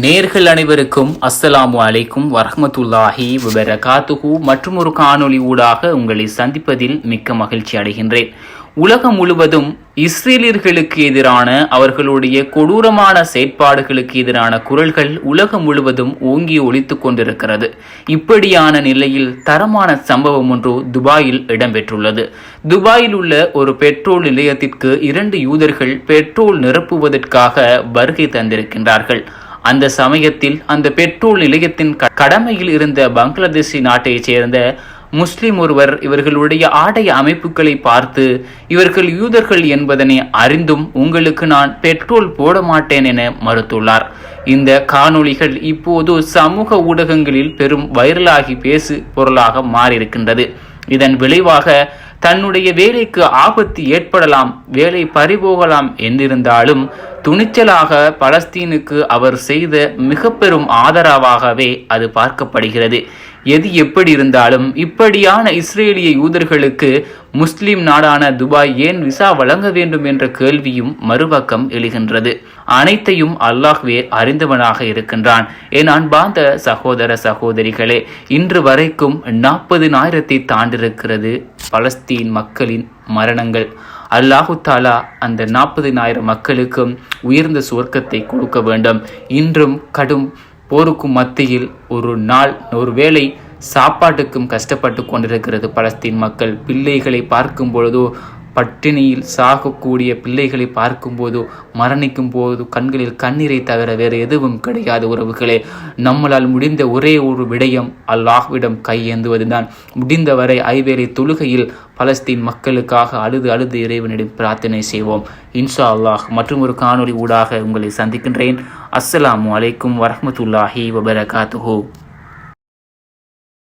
நேர்கள் அனைவருக்கும் அஸ்ஸலாமு அலைக்கும் வரஹ்மத்துல்லாஹி வபரகாத்துஹு. மற்றும் ஒரு காணொளி ஊடாக உங்களை சந்திப்பதில் மிக்க மகிழ்ச்சி அடைகின்றேன். உலகம் முழுவதும் இஸ்ரேலியர்களுக்கு எதிரான அவர்களுடைய கொடூரமான செயற்பாடுகளுக்கு எதிரான குரல்கள் உலகம் முழுவதும் ஓங்கி ஒழித்து கொண்டிருக்கிறது. இப்படியான நிலையில் தரமான சம்பவம் ஒன்று துபாயில் இடம்பெற்றுள்ளது. துபாயில் உள்ள ஒரு பெட்ரோல் நிலையத்திற்கு இரண்டு யூதர்கள் பெட்ரோல் நிரப்புவதற்காக வருகை தந்திருக்கின்றார்கள். அந்த சமயத்தில் அந்த பெட்ரோல் நிலையத்தின் கடமையில் இருந்த பங்களாதேஷி நாட்டைச் சேர்ந்த முஸ்லிம் ஒருவர் இவர்களுடைய ஆடை அமைப்புகளை பார்த்து இவர்கள் யூதர்கள் என்பதனை அறிந்தும் உங்களுக்கு நான் பெட்ரோல் போட மாட்டேன் என மறுத்துள்ளார். இந்த காணொளிகள் இப்போது சமூக ஊடகங்களில் பெரும் வைரலாகி பேசு பொருளாக மாறியிருக்கின்றது. இதன் விளைவாக தன்னுடைய வேலைக்கு ஆபத்து ஏற்படலாம் வேலை பறிபோகலாம் என்றிருந்தாலும் துணிச்சலாக பலஸ்தீனுக்கு அவர் செய்த மிக பெரும் ஆதரவாகவே அது பார்க்கப்படுகிறது. எது எப்படி இருந்தாலும் இப்படியான இஸ்ரேலிய யூதர்களுக்கு முஸ்லிம் நாடான துபாய் ஏன் விசா வழங்க வேண்டும் என்ற கேள்வியும் மறுபக்கம் எழுகின்றது. அனைத்தையும் அல்லாஹ்வே அறிந்தவனாக இருக்கின்றான். என் அன்பார்ந்த சகோதர சகோதரிகளே இன்று வரைக்கும் நாற்பதினாயிரத்தை தாண்டிருக்கிறது பலஸ்தீன் மக்களின் மரணங்கள். அல்லாஹு தாலா அந்த நாற்பதினாயிரம் மக்களுக்கும் உயர்ந்த சுவர்க்கத்தை கொடுக்க வேண்டும். இன்றும் கடும் போருக்கும் மத்தியில் ஒரு நாள் ஒரு வேளை சாப்பாட்டுக்கும் கஷ்டப்பட்டு கொண்டிருக்கிறது பலஸ்தீன் மக்கள். பிள்ளைகளை பார்க்கும் பொழுதோ பட்டினியில் சாகக்கூடிய பிள்ளைகளை பார்க்கும்போதோ மரணிக்கும் போது கண்களில் கண்ணீரை தவிர வேறு எதுவும் கிடையாது உறவுகளே. நம்மளால் முடிந்த ஒரே ஒரு விடயம் அல்லாஹ்விடம் கையேந்துவதுதான் முடிந்தவரை ஐவேளை தொழுகையில் பலஸ்தீன் மக்களுக்காக அழுது அழுது இறைவனிடம் பிரார்த்தனை செய்வோம். இன்ஷா அல்லாஹ் மற்றும் ஒரு காணொலி ஊடாக உங்களை சந்திக்கின்றேன். அஸ்ஸலாமு அலைக்கும் வரமத்துல்லாஹி வபரகாத்துஹு.